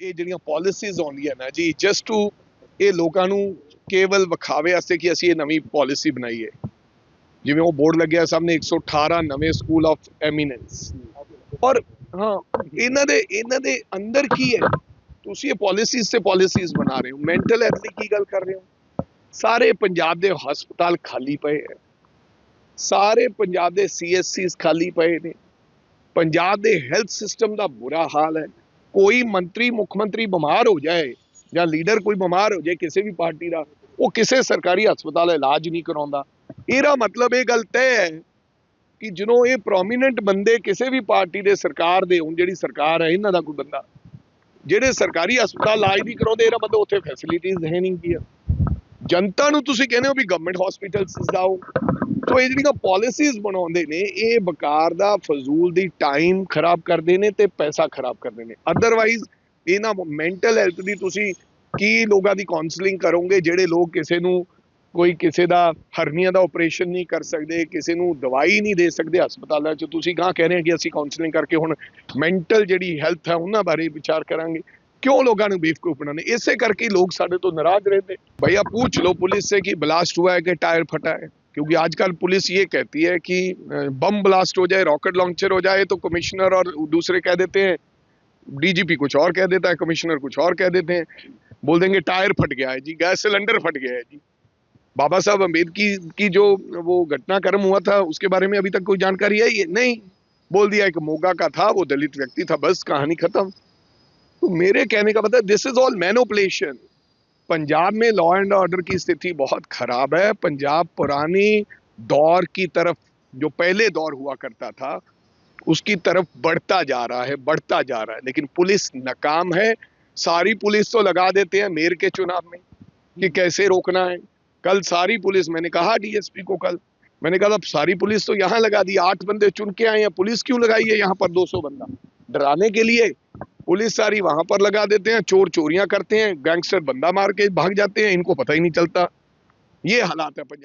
ਇਹ ਜਿਹੜੀਆਂ ਪਾਲਿਸੀਜ਼ ਆਉਂਦੀਆਂ ਨਾ ਜੀ ਜਸਟ ਟੂ ਇਹ ਲੋਕਾਂ ਨੂੰ ਕੇਵਲ ਵਿਖਾਵੇ ਵਾਸਤੇ ਕਿ ਅਸੀਂ ਇਹ ਨਵੀਂ ਪਾਲਿਸੀ ਬਣਾਈ ਹੈ ਜਿਵੇਂ ਉਹ ਬੋਰਡ ਲੱਗਿਆ ਸਾਹਮਣੇ 118 ਨਵੇਂ ਸਕੂਲ ਆਫ ਐਮੀਨੈਂਸ ਔਰ ਹਾਂ, ਇਹਨਾਂ ਦੇ ਇਹਨਾਂ ਦੇ ਅੰਦਰ ਕੀ ਹੈ? ਤੁਸੀਂ ਇਹ ਪਾਲਿਸੀਜ਼ ਤੇ ਪਾਲਿਸੀਜ਼ ਬਣਾ ਰਹੇ ਹੋ। ਮੈਂਟਲ ਹੈਲਥ ਦੀ ਕੀ ਗੱਲ ਕਰ ਰਹੇ ਹੋ? ਸਾਰੇ ਪੰਜਾਬ ਦੇ ਹਸਪਤਾਲ ਖਾਲੀ ਪਏ ਹੈ। ਸਾਰੇ ਪੰਜਾਬ ਦੇ ਸੀਐਸਸੀਸ ਖਾਲੀ ਪਏ ਨੇ। ਪੰਜਾਬ ਦੇ ਹੈਲਥ ਸਿਸਟਮ ਦਾ ਬੁਰਾ ਹਾਲ ਹੈ। ਕੋਈ ਮੰਤਰੀ, ਮੁੱਖ ਮੰਤਰੀ ਬਿਮਾਰ ਹੋ ਜਾਏ ਜਾਂ ਲੀਡਰ ਕੋਈ ਬਿਮਾਰ ਹੋ ਜਾਏ ਕਿਸੇ ਵੀ ਪਾਰਟੀ ਦਾ, ਉਹ ਕਿਸੇ ਸਰਕਾਰੀ ਹਸਪਤਾਲ ਇਲਾਜ ਨਹੀਂ ਕਰਾਉਂਦਾ। ਇਹਦਾ ਮਤਲਬ ਇਹ ਗੱਲ ਤੈਅ ਹੈ ਕਿ ਜਦੋਂ ਇਹ ਪ੍ਰੋਮੀਨੈਂਟ ਬੰਦੇ ਕਿਸੇ ਵੀ ਪਾਰਟੀ ਦੇ ਸਰਕਾਰ ਦੇ ਹੁਣ, ਜਿਹੜੀ ਸਰਕਾਰ ਹੈ, ਇਹਨਾਂ ਦਾ ਕੋਈ ਬੰਦਾ, ਜਿਹੜੇ ਸਰਕਾਰੀ ਹਸਪਤਾਲ ਇਲਾਜ ਨਹੀਂ ਕਰਾਉਂਦੇ, ਇਹਦਾ ਮਤਲਬ ਉੱਥੇ ਫੈਸਿਲਿਟੀਜ਼ ਹੈ ਨਹੀਂ ਕੀ ਜਨਤਾ ਨੂੰ ਤੁਸੀਂ ਕਹਿੰਦੇ ਹੋ ਵੀ ਗਵਰਨਮੈਂਟ ਹਸਪੀਟਲਸ ਜਾਓ। ਤੋ ਇਹ ਜਿਹੜੀਆਂ ਪਾਲਿਸੀਜ਼ ਬਣਾਉਂਦੇ ਨੇ ਇਹ ਬਕਾਰ ਦਾ ਫਜ਼ੂਲ ਦੀ ਟਾਈਮ ਖਰਾਬ ਕਰਦੇ ਨੇ ਤੇ ਪੈਸਾ ਖਰਾਬ ਕਰਦੇ ਨੇ ਅਦਰਵਾਈਜ਼ ਇਹਨਾਂ ਮੈਂਟਲ ਹੈਲਥ ਦੀ ਤੁਸੀਂ ਕੀ ਲੋਕਾਂ ਦੀ ਕਾਉਂਸਲਿੰਗ ਕਰੋਗੇ ਜਿਹੜੇ ਲੋਕ ਕਿਸੇ ਨੂੰ ਕੋਈ ਕਿਸੇ ਦਾ ਹਰਨੀਆ ਦਾ ਆਪਰੇਸ਼ਨ ਨਹੀਂ ਕਰ ਸਕਦੇ ਕਿਸੇ ਨੂੰ ਦਵਾਈ ਨਹੀਂ ਦੇ ਸਕਦੇ ਹਸਪਤਾਲਾਂ 'ਚ ਤੁਸੀਂ ਕਹਾਂ ਕਹਿ ਰਹੇ ਹੋ ਕਿ ਅਸੀਂ ਕਾਉਂਸਲਿੰਗ ਕਰਕੇ ਹੁਣ ਮੈਂਟਲ ਜਿਹੜੀ ਹੈਲਥ ਹੈ ਉਹਨਾਂ ਬਾਰੇ ਵਿਚਾਰ ਕਰਾਂਗੇ क्यों लोगों ने बेवकूफ बनाने इससे करके लोग साढ़े तो नाराज रहते भैया पूछ लो पुलिस से कि ब्लास्ट हुआ है कि टायर फटा है क्योंकि आजकल पुलिस ये कहती है कि बम ब्लास्ट हो जाए, रॉकेट लॉन्चर हो जाए तो कमिश्नर और दूसरे कह देते हैं, डीजीपी कुछ और कह देता है, कमिश्नर कुछ और कह देते हैं। बोल देंगे, टायर फट गया है जी, गैस सिलेंडर फट गया है जी। बाबा साहब अंबेडकर की जो वो घटनाक्रम हुआ था, उसके बारे में अभी तक कोई जानकारी आई है नहीं। बोल दिया, एक मोगा का था, वो दलित व्यक्ति था, बस कहानी खत्म। तो मेरे कहने का मतलब this is all manipulation Punjab में लॉ एंड ऑर्डर की स्थिति बहुत खराब है। पंजाब पुरानी दौर की तरफ़ जो पहले दौर हुआ करता था उसकी तरफ़ बढ़ता जा रहा है बढ़ता जा रहा है। लेकिन पुलिस नाकाम है। सारी पुलिस तो लगा देते हैं मेयर के चुनाव में कि कैसे रोकना है। कल सारी पुलिस मैंने कहा डीएसपी को कल। मैंने कहा अब सारी पुलिस तो यहाँ लगा दी आठ बंदे चुन के आए हैं पुलिस क्यों लगाई है यहाँ पर 200 बंदा? डराने के लिए पुलिस सारी वहां पर लगा देते हैं चोर चोरियां करते हैं गैंगस्टर बंदा मार के भाग जाते हैं इनको पता ही नहीं चलता ये हालात है पंजाब